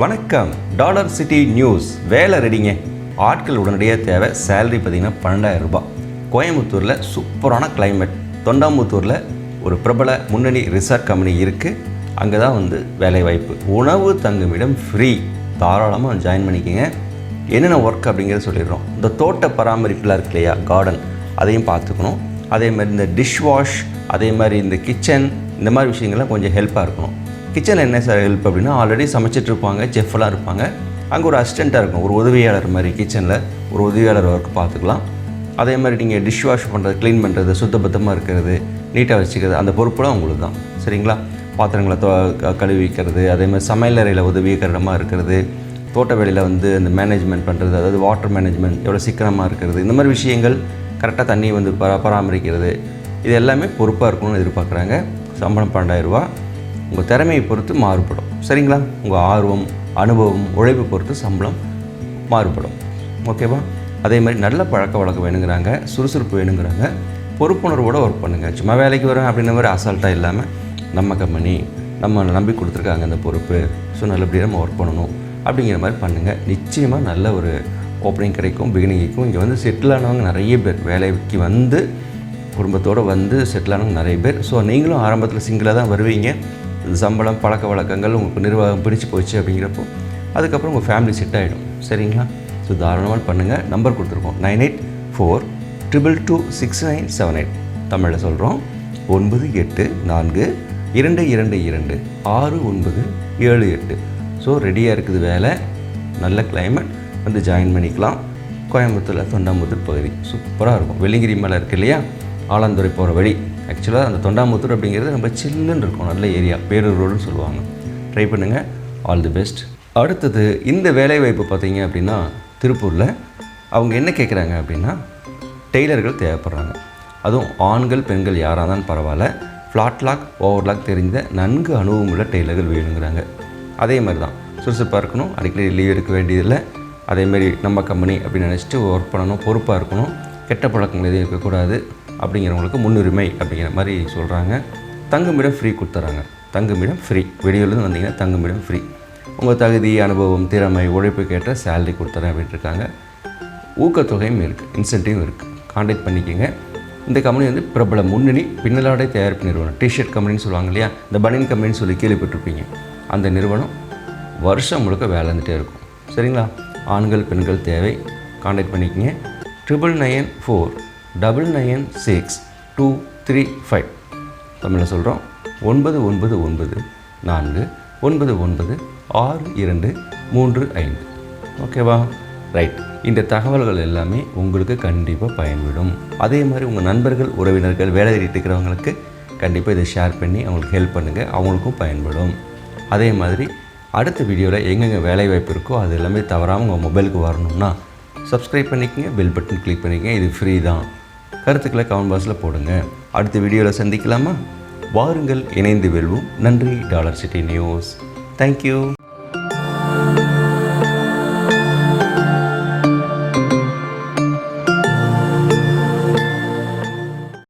வணக்கம். Dollar city news. வேலை ரெடிங்க. ஆட்கள் உடனடியாக தேவை. சேலரி பார்த்தீங்கன்னா பன்னெண்டாயிரம் ரூபாய். கோயம்புத்தூரில் சூப்பரான கிளைமேட் தொண்டாமுத்தூரில் ஒரு பிரபல முன்னணி ரிசார்ட் கம்பெனி இருக்குது அங்கே தான் வந்து வேலை வாய்ப்பு உணவு தங்குமிடம் ஃப்ரீ தாராளமாக ஜாயின் பண்ணிக்கோங்க. என்னென்ன ஒர்க் அப்படிங்கிறத சொல்லிடுறோம். இந்த தோட்ட பராமரிப்புலாம் இருக்கு இல்லையா? கார்டன் அதையும் பார்த்துக்கணும். அதே மாதிரி இந்த டிஷ் வாஷ் அதே மாதிரி இந்த கிச்சன் இந்த மாதிரி விஷயங்கள்லாம் கொஞ்சம் ஹெல்ப்பாக இருக்கணும். கிச்சனில் என்ன சார் ஹெல்ப் அப்படின்னா ஆல்ரெடி சமைச்சிட்டு இருப்பாங்க செஃப்லாம் இருப்பாங்க. அங்கே ஒரு அசிஸ்டண்ட்டாக இருக்கும் ஒரு உதவியாளர் மாதிரி கிச்சனில் ஒரு உதவியாளர் ஒர்க் பார்த்துக்கலாம். அதே மாதிரி நீங்கள் டிஷ் வாஷ் பண்ணுறது க்ளீன் பண்ணுறது சுத்தபத்தமாக இருக்கிறது நீட்டாக வச்சுக்கிறது அந்த பொறுப்புலாம் உங்களுக்கு தான். சரிங்களா? பாத்திரங்களை தோ க- கழுவி வைக்கிறது அதே மாதிரி சமையல் அறையில் உதவிகரமாக இருக்கிறது தோட்ட வேலையில் வந்து அந்த மேனேஜ்மெண்ட் பண்ணுறது அதாவது வாட்டர் மேனேஜ்மெண்ட் எவ்வளோ சிக்கனமாக இருக்கிறது இந்த மாதிரி விஷயங்கள் கரெக்டாக தண்ணி வந்து பரா பராமரிக்கிறது இது எல்லாமே பொறுப்பாக இருக்கணும்னு எதிர்பார்க்குறாங்க. சம்பளம் பன்னெண்டாயிரரூபா உங்கள் திறமையை பொறுத்து மாறுபடும். சரிங்களா? உங்கள் ஆர்வம் அனுபவம் உழைப்பு பொறுத்து சம்பளம் மாறுபடும். ஓகேவா அதே மாதிரி நல்ல பழக்க வழக்கம் வேணுங்கிறாங்க சுறுசுறுப்பு வேணுங்கிறாங்க பொறுப்புணர்வோடு ஒர்க் பண்ணுங்கள் சும்மா வேலைக்கு வரேன் அப்படின்ற மாதிரி அசால்ட்டாக இல்லாமல் நம்ம கம்பெனி நம்ம நம்பி கொடுத்துருக்காங்க அந்த பொறுப்பு. ஸோ நல்லபடியாக நம்ம ஒர்க் பண்ணணும் அப்படிங்கிற மாதிரி பண்ணுங்கள் நிச்சயமாக நல்ல ஒரு ஓப்பனிங் கிடைக்கும் பிகினிங்கும் இங்கே வந்து செட்டில் ஆனவங்க நிறைய பேர். வேலைக்கு வந்து குடும்பத்தோடு வந்து செட்டில் ஆனவங்க நிறைய பேர். ஸோ நீங்களும் ஆரம்பத்தில் சிங்கிளாக தான் வருவீங்க. சம்பளம் பழக்க வழக்கங்கள் உங்களுக்கு நிர்வாகம் பிடிச்சு போச்சு அப்படிங்கிறப்போ அதுக்கப்புறம் உங்கள் ஃபேமிலி செட் ஆகிடும் சரிங்களா? ஸோ தாராளமாக பண்ணுங்கள் நம்பர் கொடுத்துருக்கோம். Nine eight four triple two six nine seven eight தமிழில் சொல்கிறோம் ஒன்பது எட்டு நான்கு இரண்டு இரண்டு இரண்டு ஆறு ஒன்பது ஏழு எட்டு. ஸோ ரெடியாக இருக்குது வேலை. நல்ல கிளைமேட் வந்து ஜாயின் பண்ணிக்கலாம். கோயம்புத்தூரில் தொண்டாமுத்தூர் பகுதி. சூப்பராக இருக்கும். வெள்ளிங்கிரி மலை இருக்கு இல்லையா? ஆலாந்துறை போகிற வழி. ஆக்சுவலாக அந்த தொண்டாமுத்தூர் அப்படிங்கிறது ரொம்ப சில்லுன்னு இருக்கும் நல்ல ஏரியா பேரூர் ரோடுன்னு சொல்லுவாங்க. ட்ரை பண்ணுங்கள் ஆல் தி பெஸ்ட் அடுத்தது இந்த வேலைவாய்ப்பு பார்த்தீங்க அப்படின்னா திருப்பூரில் அவங்க என்ன கேட்குறாங்க அப்படின்னா டெய்லர்கள் தேவைப்படுறாங்க. அதுவும் ஆண்கள் பெண்கள் யாராக இருந்தாலும் பரவாயில்ல ஃப்ளாட் லாக் ஓவர்லாக் தெரிந்த நன்கு அனுபவமுள்ள டெய்லர்கள் வேணுங்கிறாங்க. அதே மாதிரி தான் சுறுசுறுப்பாக இருக்கணும். அடிக்கடி லீவ் எடுக்க வேண்டியதில்லை. அதேமாரி நம்ம கம்பெனி அப்படின்னு நினச்சிட்டு ஒர்க் பண்ணணும் பொறுப்பாக இருக்கணும். கெட்ட பழக்கங்கள் எதுவும் இருக்கக்கூடாது அப்படிங்கிறவங்களுக்கு முன்னுரிமை அப்படிங்கிற மாதிரி சொல்கிறாங்க தங்குமிடம் ஃப்ரீ கொடுத்துறாங்க. தங்குமிடம் ஃப்ரீ வெளியூர்லேருந்து வந்தீங்கன்னா தங்குமிடம் ஃப்ரீ உங்கள் தகுதி அனுபவம் திறமை உழைப்புக்கேற்ற சேலரி கொடுத்துறேன் அப்படின்ட்டு இருக்காங்க ஊக்கத்தொகையும் இருக்குது இன்சென்டிவும் இருக்குது காண்டாக்ட் பண்ணிக்கோங்க. இந்த கம்பெனி வந்து பிரபல முன்னணி பின்னலாடை தயாரிப்பு நிறுவனம். டிஷர்ட் கம்பெனின்னு சொல்லுவாங்க இல்லையா? இந்த பனியன் கம்பெனின்னு சொல்லி கேள்விப்பட்டிருப்பீங்க. அந்த நிறுவனம் வருஷம் முழுக்க வேலை இருந்துகிட்டே இருக்கும். சரிங்களா? ஆண்கள் பெண்கள் தேவை. காண்டாக்ட் பண்ணிக்கங்க. Triple nine four double nine six two three five தமிழில் சொல்கிறோம் ஒன்பது ஒன்பது ஒன்பது நான்கு ஒன்பது ஒன்பது ஆறு இரண்டு மூன்று ஐந்து. ஓகேவா ரைட் இந்த தகவல்கள் எல்லாமே உங்களுக்கு கண்டிப்பாக பயன்படும். அதே மாதிரி உங்கள் நண்பர்கள் உறவினர்கள் வேலை தேடிட்டு இருக்கிறவங்களுக்கு கண்டிப்பாக இதை ஷேர் பண்ணி அவங்களுக்கு ஹெல்ப் பண்ணுங்கள் அவங்களுக்கும் பயன்படும். அதே மாதிரி அடுத்த வீடியோவில் எங்கெங்கே வேலை வாய்ப்பு இருக்கோ அது எல்லாமே தவறாமல் உங்கள் மொபைலுக்கு வரணும்னா சப்ஸ்கிரைப் பண்ணிக்கங்க பெல் பட்டன் கிளிக் பண்ணிக்கங்க இது ஃப்ரீ தான். கருத்துக்களை கமெண்ட் பாக்ஸில் போடுங்க. அடுத்த வீடியோவில் சந்திக்கலாமா? வாருங்கள் இணைந்து வெல்வோம். நன்றி டாலர் சிட்டி நியூஸ். தேங்க்யூ